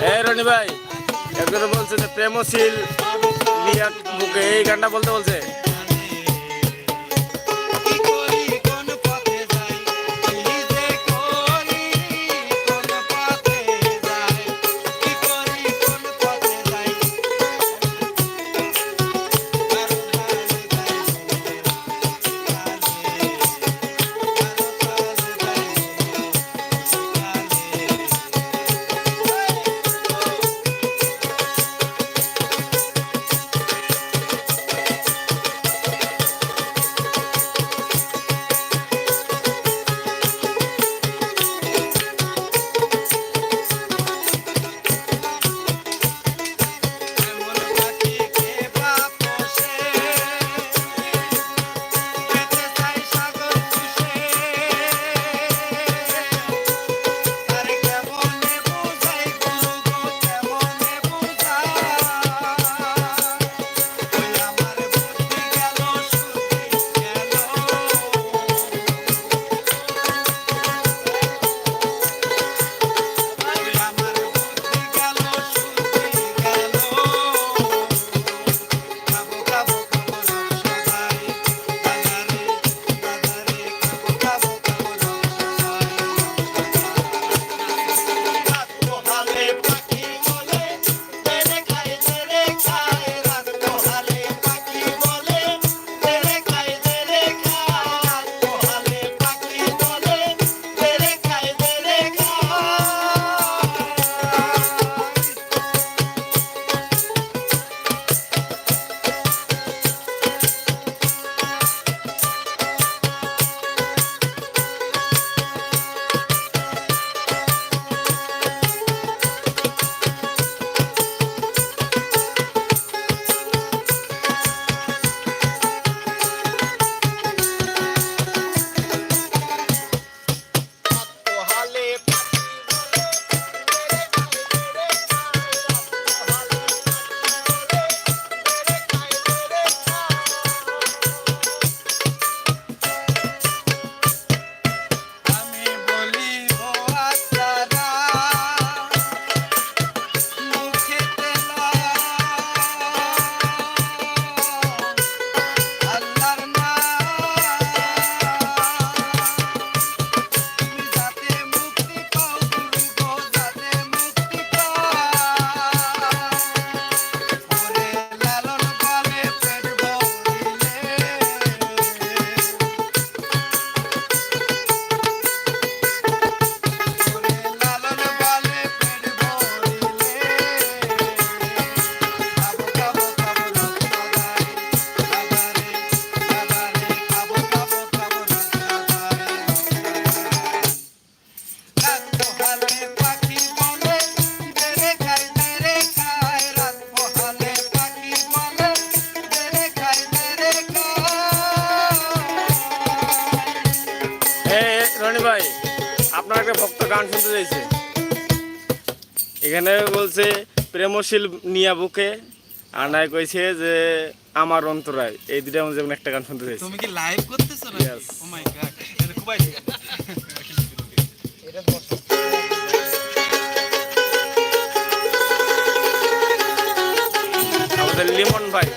হ্যাঁ রনি ভাই একজন বলছে যে প্রেমশীল বুকে এই গানটা বলতে বলছে। এখানে বলছে প্রেমশীল নিয়া বুকে। আর নাই কইছে যে আমার অন্তরায়। এই দুটা আমি যেমন একটা গান শুনতে চাইছি। তুমি কি লাইভ করতেছো না ও মাই গড এটা খুবই এটা আমাদের লিমন ভাই।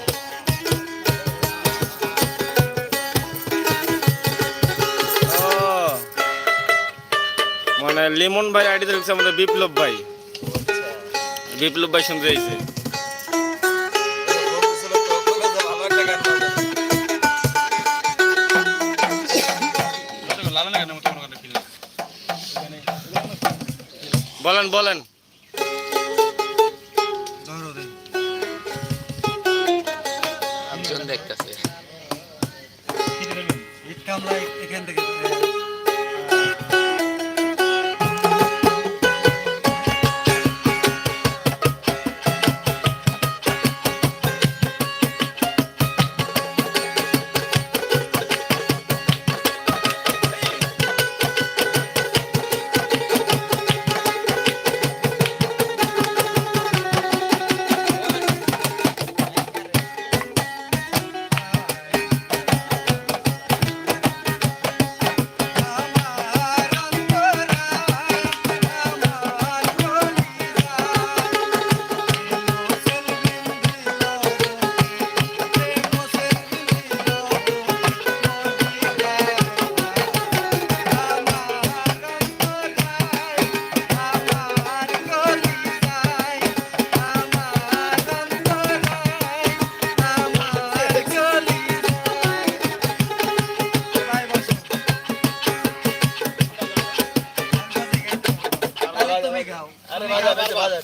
মানে লিমন ভাই আইডি দেখছে আমাদের বিপ্লব ভাই। বিপ্লব ভাই শুনতে চাইছে। বলেন বলেন।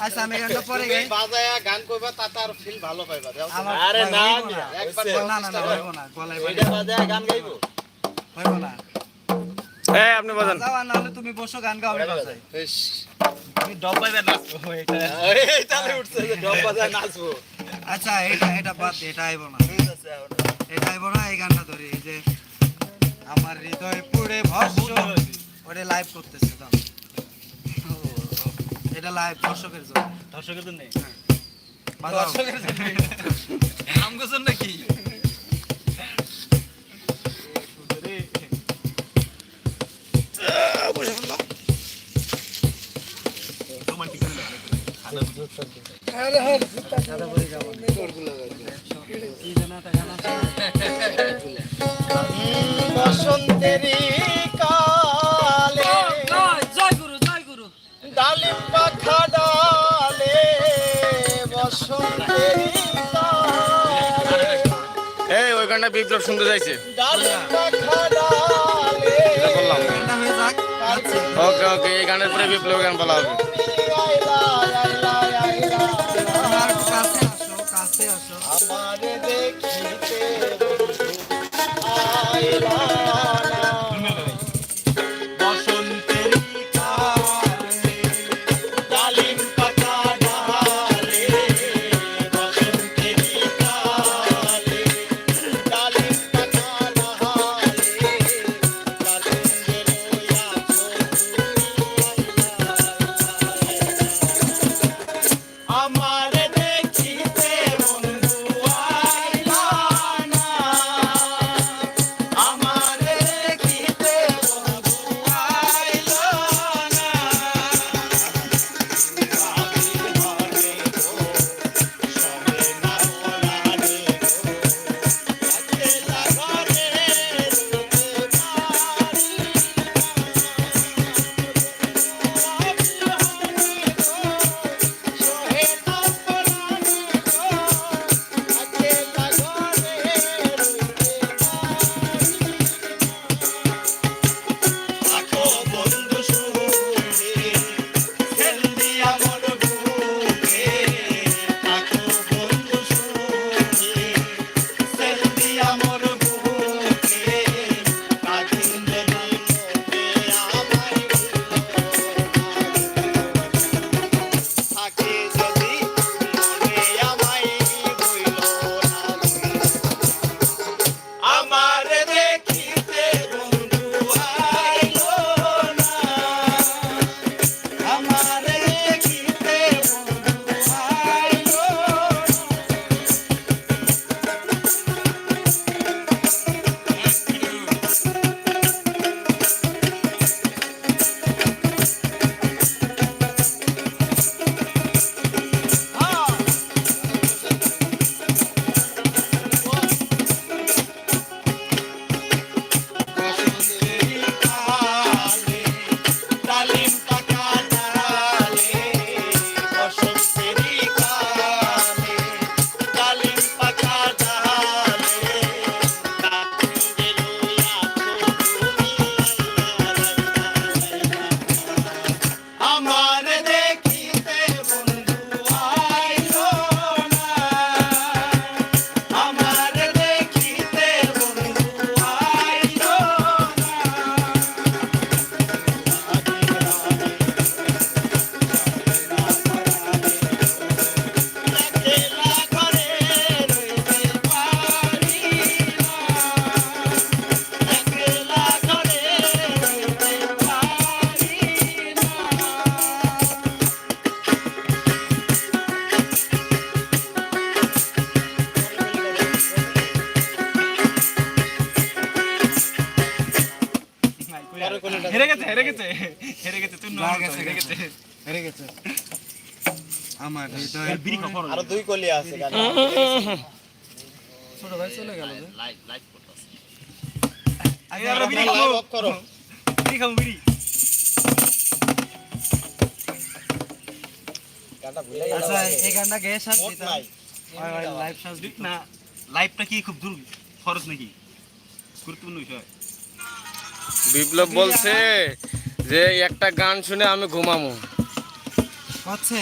আচ্ছা আমি গানটা পরে গাই। বাজায়া গান কইবা তাতে আর ফিল ভালো পাইবা। আরে না, না, একবার না না না হইবো না গলায় বাজায়া গান গাইবো হইবো না। এই আপনি বাজান। যাও আর নাহলে তুমি বসো গান গাও আমি বাজাই। আমি ডব্বাইতে নাচবো এটা। এই তালে উঠছে যে ডব বাজায় নাচবো। আচ্ছা এটা এটা বাদ এটা আইবো না। এটা আইবো না এই গানটা ধরি এই যে আমার হৃদয় পুড়ে ভস্ম ওরে লাইভ করতেছে দাও। এটা লাইভ দর্শকের জন্য। দর্শকের জন্য? বাজাও। দর্শকের জন্য? আমগো জন্য গানটা বিপ্লব শুনতে চাইছে? ওকে ওকে, এই গানের পরে বিপ্লব গান বলা হবে। আমারে দেখিতে আইলা হেরে গেছে গেছে, হেরে গেছে। আমার হৃদয় বিড়ি খাও আরও দুই কলি আছে ছোট ভাই চলে গেল যে। এই আমরা বিড়ি খাব। করো। বিড়ি খাব বিড়ি। আচ্ছা এই গানটা গেয়ে সাজ দিতাম লাইভ সাজ দিতাম না লাইফটা কি খুব দূর খরচ নাকি? গুরুত্বপূর্ণ বিষয়। বিপ্লব বলছে যে একটা গান শুনে আমি ঘুমামো। হচ্ছে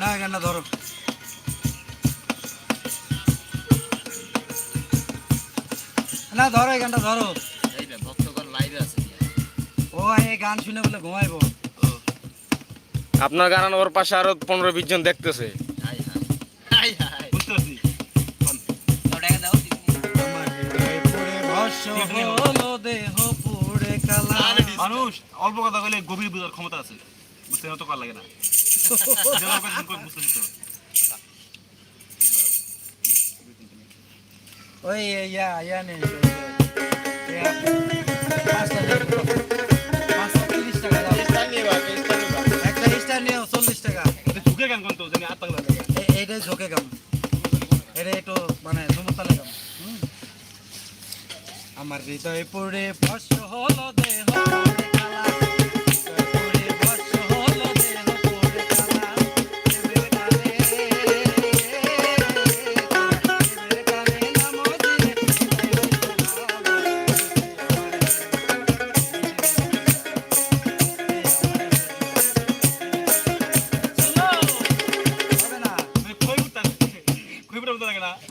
না গানটা ধরো। না ধরো এই গানটা ধরো। ও এই গান শুনে বলে ঘুমাইবো। আপনার গান ওর পাশে আরও পনেরো বিশ জন দেখতেছে। মানুষ অল্প কথা বলে গভীর বোঝার ক্ষমতা আছে। বুঝতে না তো কার লাগে না। বুঝতে পারছ। ওই ইয়া ইয়া নেই ইয়া, পাঁচটা নেই। আমার হৃদয় পড়ে ভস্য হলো দেহ।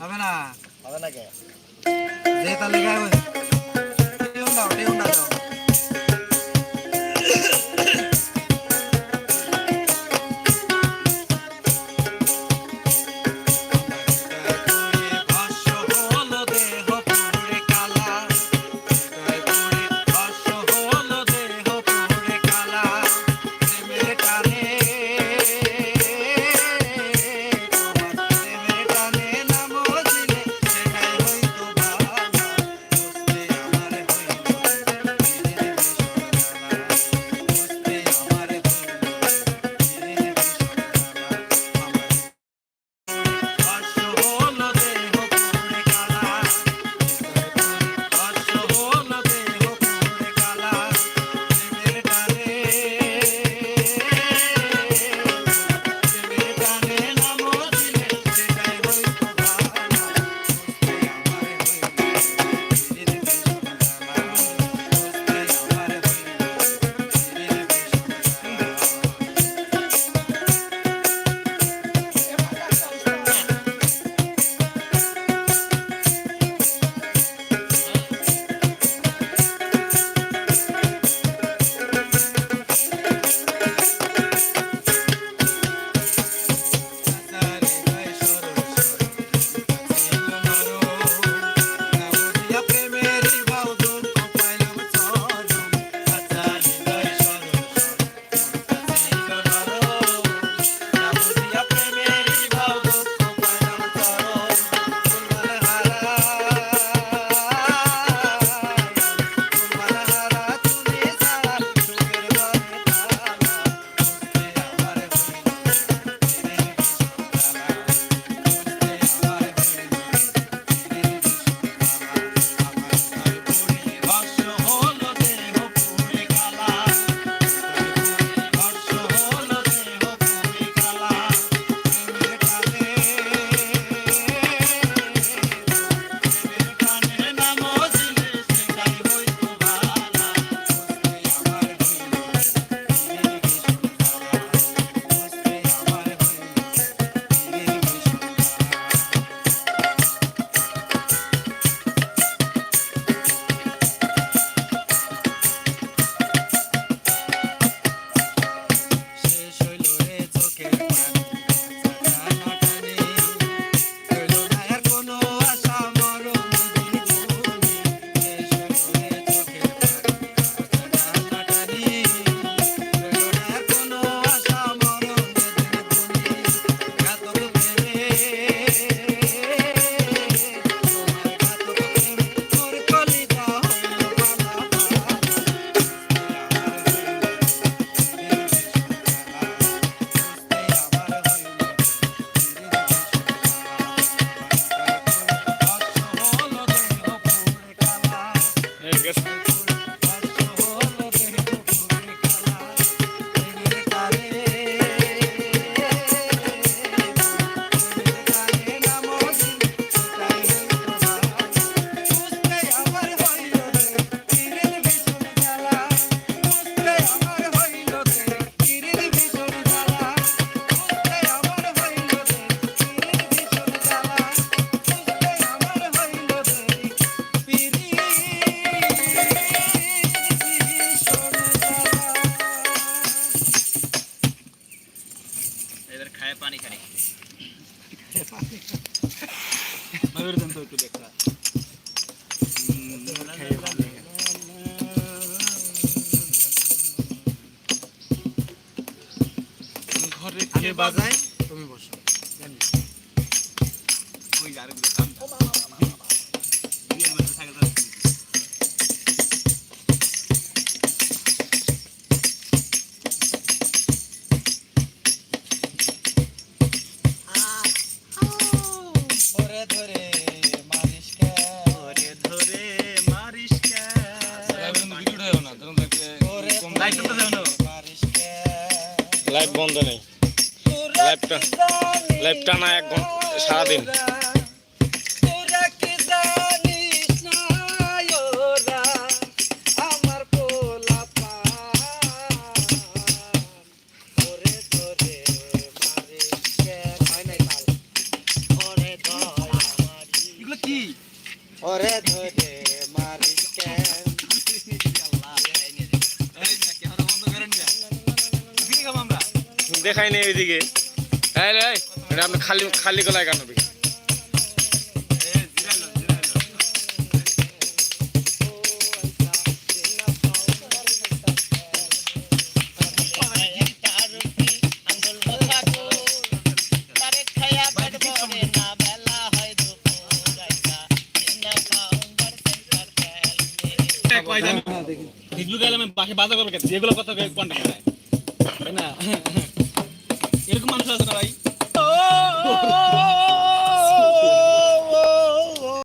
হবে না। হবে না। কে? যে তালে গায়ে টিউন দাও নেই লাইফটা লাইফটা না এক সারাদিন। দেখাই নেই এদিকে আপনি খালি খালি গলায় কানবি এগুলো গেলে আমি বাসে বাজা করব যেগুলো কথা কোনটা?